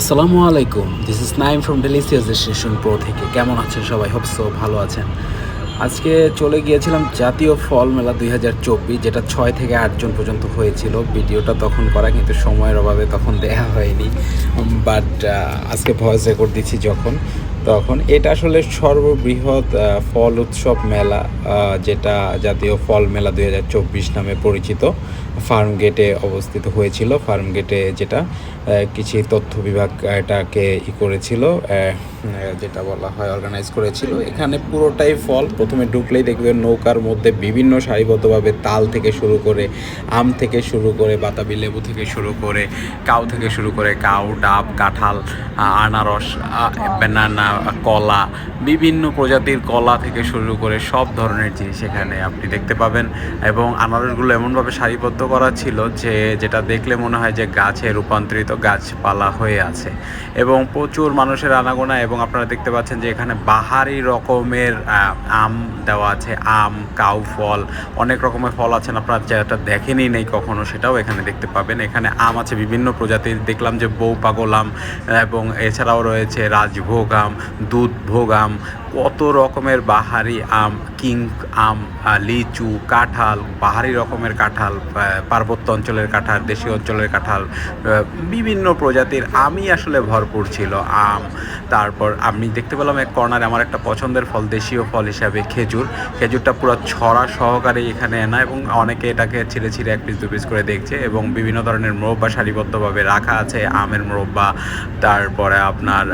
আসসালামু আলাইকুম this is Naim from delicious station pro থেকে। কেমন আছেন সবাই? হোপসো ভালো আছেন। আজকে চলে গিয়েছিলাম জাতীয় ফল মেলা দুই হাজার চব্বিশ, যেটা ছয় থেকে আটজন পর্যন্ত হয়েছিল। ভিডিওটা তখন করা, কিন্তু সময়ের অভাবে তখন দেয়া হয়নি। বাট আজকে ভয়েস রেকর্ড দিচ্ছি যখন। তখন এটা আসলে সর্ববৃহৎ ফল উৎসব মেলা যেটা জাতীয় ফল মেলা দুই হাজার চব্বিশ নামে পরিচিত। ফার্ম গেটে অবস্থিত হয়েছিল। ফার্ম গেটে যেটা কৃষি তথ্য বিভাগ এটাকে ই করেছিল যেটা বলা হয় অর্গানাইজ করেছিল। এখানে পুরোটাই ফল প্রথমে ঢুকলেই দেখবেন নৌকার মধ্যে বিভিন্ন সারিবদ্ধভাবে তাল থেকে শুরু করে আম থেকে শুরু করে বাতাবি লেবু থেকে শুরু করে কাউ থেকে শুরু করে কাউ ডাব কাঁঠাল আনারস ব্যানানা কলা, বিভিন্ন প্রজাতির কলা থেকে শুরু করে সব ধরনের জিনিস এখানে আপনি দেখতে পাবেন। এবং আনারসগুলো এমনভাবে সারিবদ্ধ করা ছিল যে, যেটা দেখলে মনে হয় যে গাছে রূপান্তরিত গাছপালা হয়ে আছে। এবং প্রচুর মানুষের আনাগোনা এবং আপনারা দেখতে পাচ্ছেন যে, এখানে বাহারি রকমের আম দেওয়া আছে। আম, কাউ ফল, অনেক রকমের ফল আছেন আপনারা যেটা দেখেনি নেই কখনো সেটাও এখানে দেখতে পাবেন। এখানে আম আছে বিভিন্ন প্রজাতির। দেখলাম যে বউ পাগল আম এবং এছাড়াও রয়েছে রাজভোগ আম। দুধ ভোগ আম কত রকমের বাহারি আম কিং, আম লিচু, কাঁঠাল বাহারি রকমের কাঁঠাল পার্বত্য অঞ্চলের কাঁঠাল, দেশীয় অঞ্চলের কাঁঠাল বিভিন্ন প্রজাতির আমই আসলে ভরপুর ছিল, আম। তারপর আমি দেখতে পেলাম এক কর্নারে আমার একটা পছন্দের ফল, দেশীয় ফল হিসাবে খেজুর। খেজুরটা পুরো ছড়া সহকারে এখানে এনা এবং অনেকে এটাকে ছিঁড়ে ছিঁড়ে এক পিস, দু পিস করে দেখছে এবং বিভিন্ন ধরনের মোরব্বা সারিবদ্ধভাবে রাখা আছে, আমের মোরব্বা, তারপরে আপনার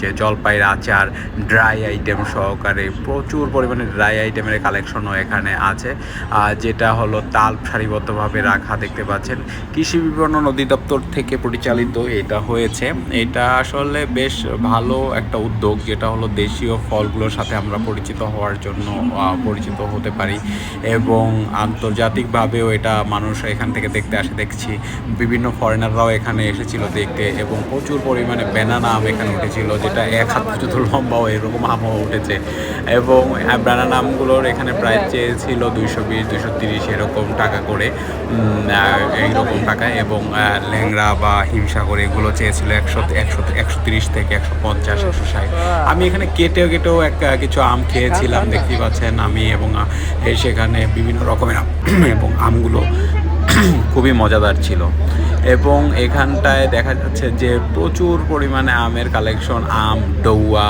যে জলপাইয়ের আচার, ড্রাই আইটেম সহকারে প্রচুর পরিমাণে ড্রাই আইটেমের কালেকশনও এখানে আছে যেটা হলো তাল সারিবদ্ধভাবে রাখা দেখতে পাচ্ছেন। কৃষি বিপণন অধিদপ্তর থেকে পরিচালিত এটা হয়েছে। এটা আসলে বেশ ভালো একটা উদ্যোগ, যেটা হলো দেশীয় ফলগুলোর সাথে আমরা পরিচিত হওয়ার জন্য পরিচিত হতে পারি এবং আন্তর্জাতিকভাবেও এটা মানুষ এখান থেকে দেখতে আসে। দেখছি বিভিন্ন ফরেনাররাও এখানে এসেছিল দেখতে এবং প্রচুর পরিমাণে ব্যানানা আম এখানে উঠেছিল, যেটা এক হাত পর্যন্ত লম্বাও এরকম আমও উঠেছে। এবং ব্যানানা আমগুলোর এখানে প্রাইস চেয়েছিল দুইশো বিশ, দুইশো তিরিশ এরকম টাকা করে। এইরকম টাকা এবং ল্যাংরা বা হিমসাগর এগুলো চেয়েছিল একশো একশো একশো তিরিশ থেকে একশো পঞ্চাশ, একশো ষাট। আমি এখানে কেটেও কেটেও এক কিছু আম খেয়েছিলাম, দেখতেই পাচ্ছেন আমি এবং সেখানে বিভিন্ন রকমের এবং আমগুলো খুবই মজাদার ছিল। এবং এখানটায় দেখা যাচ্ছে যে প্রচুর পরিমাণে আমের কালেকশন আম, ডৌয়া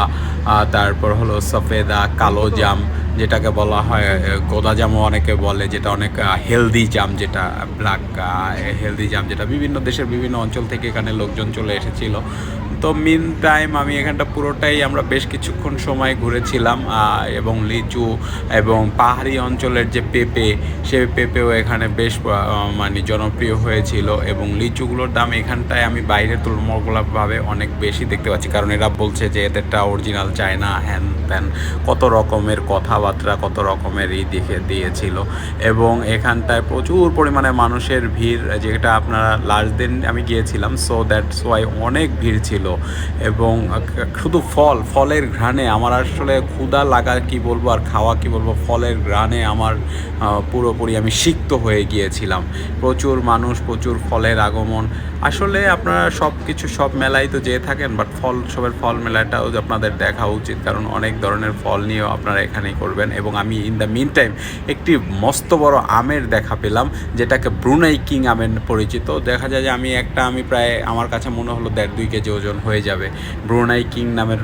তারপর হলো সফেদা, কালো জাম, যেটাকে বলা হয় গোদা জামও অনেকে বলে, যেটা অনেক হেলদি জাম যেটা ব্ল্যাক হেলদি জাম যেটা। বিভিন্ন দেশের বিভিন্ন অঞ্চল থেকে এখানে লোকজন চলে এসেছিল। তো মিন টাইম আমি এখানটা পুরোটাই আমরা বেশ কিছুক্ষণ সময় ঘুরেছিলাম এবং লিচু এবং পাহাড়ি অঞ্চলের যে পেঁপে, সে পেঁপেও এখানে বেশ মানে জনপ্রিয় হয়েছিল এবং লিচুগুলোর দাম এখানটায় আমি বাইরে তুলনামূলকভাবে অনেক বেশি দেখতে পাচ্ছি। কারণ এরা বলছে যে এদেরটা অরিজিনাল চায়না হ্যান ত্যান কত রকমের কথাবার্তা, কত রকমের ই দেখে দিয়েছিল। এবং এখানটায় প্রচুর পরিমাণে মানুষের ভিড়, যেটা আপনারা লাস্ট দিন আমি গিয়েছিলাম সো দ্যাটস ওয়াই অনেক ভিড় ছিল। এবং শুধু ফল, ফলের ঘ্রাণে, আমার আসলে ক্ষুধা লাগা কি বলব আর খাওয়া কি বলব, ফলের ঘ্রাণে আমার পুরোপুরি আমি সিক্ত হয়ে গিয়েছিলাম। প্রচুর মানুষ, প্রচুর ফলের আগমন। আসলে আপনারা সব কিছু সব মেলায় তো যেয়ে থাকেন বাট ফল, সবের ফল মেলাটাও আপনাদের দেখা উচিত, কারণ অনেক ধরনের ফল নিয়েও আপনারা এখানেই করবেন। এবং আমি ইন দ্য মিন টাইম একটি মস্ত বড় আমের দেখা পেলাম, যেটাকে ব্রুনাই কিং আমের পরিচিত। দেখা যায় যে আমি একটা, আমি প্রায়, আমার কাছে মনে হলো দেড় দুই কেজি ওজন হয়ে যাবে। ব্রুনাই কিং নামের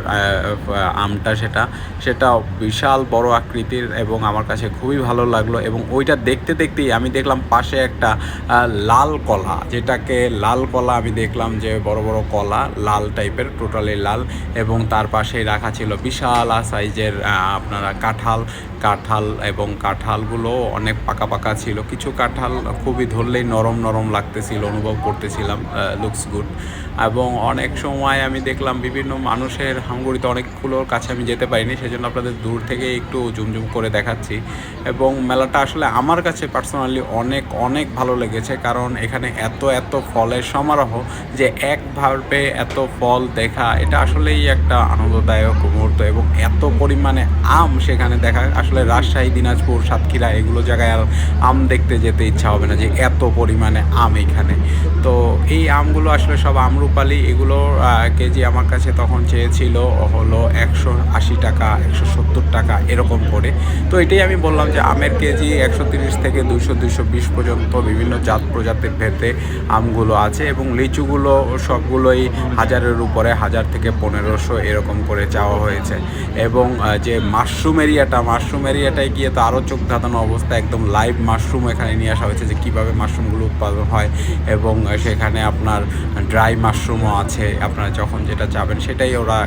আমটা সেটা। সেটা বিশাল বড় আকৃতির এবং আমার কাছে খুবই ভালো লাগল। এবং ওইটা দেখতে দেখতেই আমি দেখলাম পাশে একটা লাল কলা। যেটাকে লাল কলা আমি দেখলাম যে বড় বড় কলা, লাল টাইপের টোটালি লাল। এবং তার পাশেই রাখা ছিল বিশাল সাইজের আপনারা কাঁঠাল কাঁঠাল এবং কাঁঠালগুলো অনেক পাকা পাকা ছিল। কিছু কাঁঠাল খুবই ধরলেই নরম নরম লাগতেছিল, অনুভব করতেছিলাম লুকস গুড এবং অনেক সময় আমি দেখলাম বিভিন্ন মানুষের হাঙ্গুড়িতে অনেকগুলোর কাছে আমি যেতে পারিনি, সেজন্য আপনাদের দূর থেকে একটু জুমজুম করে দেখাচ্ছি। এবং মেলাটা আসলে আমার কাছে পার্সোনালি অনেক অনেক ভালো লেগেছে, কারণ এখানে এত এত ফলের সমারোহ যে একভাবে এত ফল দেখা, এটা আসলেই একটা আনন্দদায়ক মুহূর্ত এবং এত পরিমাণে আম সেখানে দেখা, আসলে রাজশাহী, দিনাজপুর, সাতক্ষীরা এগুলো জায়গায় আর আম দেখতে যেতে ইচ্ছা হবে না যে এত পরিমাণে আম এখানে। তো এই আমগুলো আসলে সব আমরুপালি, এগুলো কেজি আমার কাছে তখন চেয়েছিল হলো একশো আশি টাকা, একশো সত্তর টাকা এরকম করে। তো এটাই আমি বললাম যে আমের কেজি একশো তিরিশ থেকে দুইশো দুইশো বিশ পর্যন্ত বিভিন্ন জাত প্রজাতির ভেতে আমগুলো আছে এবং লিচুগুলো সবগুলোই হাজারের উপরে, হাজার থেকে পনেরোশো এরকম করে চাওয়া হয়েছে। এবং যে মাশরুম এরিয়াটা মাশরুম এরিয়াটায় গিয়ে তো আরও চোখ ধাঁধানো অবস্থা, একদম লাইভ মাশরুম এখানে নিয়ে আসা হয়েছে যে কীভাবে মাশরুমগুলো উৎপাদন হয় এবং সেখানে আপনার ড্রাই মাশরুমও আছে, আপনারা যখন যেটা যাবেন সেটাই ওরা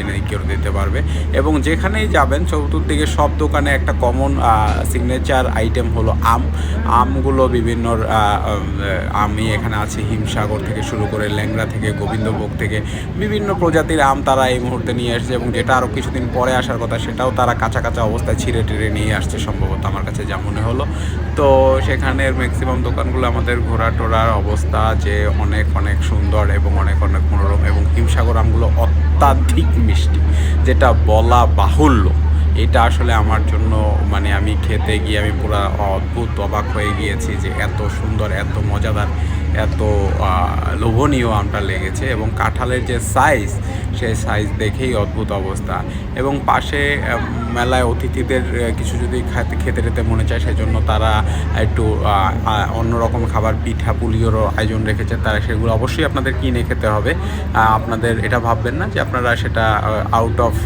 এনে করে দিতে পারবে। এবং যেখানেই যাবেন, চতুর্দিকে সব দোকানে একটা কমন সিগনেচার আইটেম হলো আম। আমগুলো বিভিন্ন আমি এখানে আছি হিমসাগর থেকে শুরু করে ল্যাংড়া থেকে, গোবিন্দভোগ থেকে, বিভিন্ন প্রজাতির আম তারা এই মুহূর্তে নিয়ে আসছে এবং যেটা আরও কিছুদিন পরে আসার কথা, সেটাও তারা কাঁচা কাঁচা অবস্থায় ছিঁড়ে টিড়ে নিয়ে আসছে সম্ভবত আমার কাছে যা মনে হলো। তো সেখানের ম্যাক্সিমাম দোকানগুলো আমাদের ঘোরা টোরার অবস্থা যে অনেক অনেক সুন্দর এবং অনেক অনেক মনোরম এবং হিমসাগর আমগুলো অত্যাধিক মিষ্টি, যেটা বলা বাহুল্য। এটা আসলে আমার জন্য মানে আমি খেতে গিয়ে আমি পুরো অদ্ভুত অবাক হয়ে গিয়েছি যে এত সুন্দর, এত মজাদার এত লোভনীয় আমটা লেগেছে এবং কাঁঠালের যে সাইজ সেই সাইজ দেখেই অদ্ভুত অবস্থা। এবং পাশে মেলায় অতিথিদের কিছু যদি খেতে খেতে টেতে মনে চায়, সেজন্য তারা একটু অন্যরকম খাবার, পিঠা পুলিওরও আয়োজন রেখেছে, তারা সেগুলো অবশ্যই আপনাদের কিনে খেতে হবে। আপনাদের এটা ভাববেন না যে আপনারা সেটা আউট অফ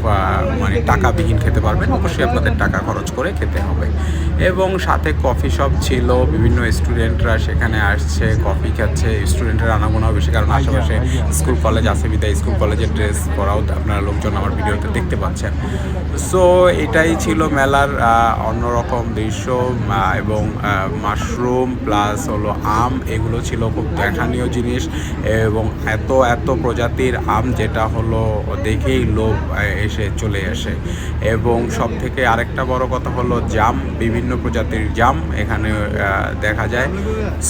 মানে টাকাবিহীন খেতে পারবেন, অবশ্যই আপনাদের টাকা খরচ করে খেতে হবে। এবং সাথে কফি শপ ছিল, বিভিন্ন স্টুডেন্টরা সেখানে আসছে কফি খাচ্ছে স্টুডেন্টের আনাগোনাও বেশি কারণ আশেপাশে স্কুল কলেজ আছে বিদায় স্কুল কলেজের ড্রেস পরাও আপনারা লোকজন আমার ভিডিওতে দেখতে পাচ্ছেন। সো এটাই ছিল মেলার অন্যরকম দৃশ্য এবং মাশরুম প্লাস হলো আম এগুলো ছিল খুব দেখানীয় জিনিস এবং এত এত প্রজাতির আম যেটা হলো দেখেই লোভ এসে চলে আসে। এবং সব থেকে আরেকটা বড় কথা হলো জাম বিভিন্ন প্রজাতির জাম এখানে দেখা যায়।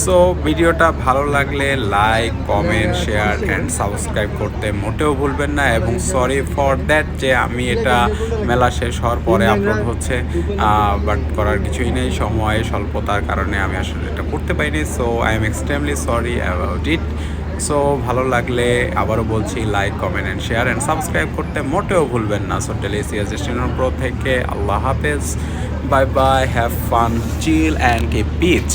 সো ভিডিওটা ভালো লাগলে like comment share and subscribe করতে মোটেও ভুলবেন না এবং সরি ফর দ্যাট যে আমি এটা মেলা শেষ হওয়ার পরে আপলোড হচ্ছে বাট করার কিছুই নেই, সময়, স্বল্পতার কারণে আমি আসলে এটা করতে পারিনি so I am extremely sorry about it so ভালো লাগলে আবারও বলছি like comment and share and subscribe করতে মোটেও ভুলবেন না সো ডেলিসিয়াস ডেস্টিনেশন প্রো থেকে আল্লাহ হাফেজ bye bye have fun chill and keep peace